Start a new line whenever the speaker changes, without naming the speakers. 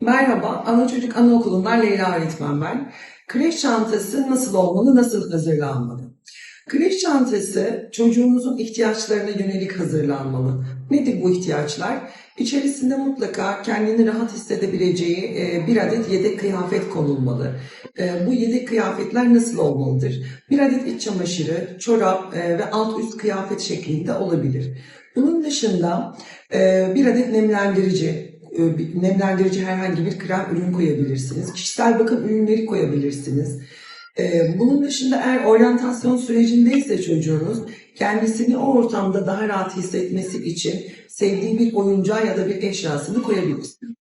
Merhaba, Ana Çocuk Anaokulu'ndan Leyla öğretmen ben. Kreş çantası nasıl olmalı, nasıl hazırlanmalı? Kreş çantası çocuğunuzun ihtiyaçlarına yönelik hazırlanmalı. Nedir bu ihtiyaçlar? İçerisinde mutlaka kendini rahat hissedebileceği e, bir adet yedek kıyafet konulmalı. E, Bu yedek kıyafetler nasıl olmalıdır? Bir adet iç çamaşırı, çorap e, ve alt üst kıyafet şeklinde olabilir. Bunun dışında bir adet nemlendirici, nemlendirici herhangi bir krem ürün koyabilirsiniz. Kişisel bakım ürünleri koyabilirsiniz. E, Bunun dışında eğer oryantasyon sürecindeyse çocuğunuz kendisini o ortamda daha rahat hissetmesi için sevdiği bir oyuncağı ya da bir eşyasını koyabilirsiniz.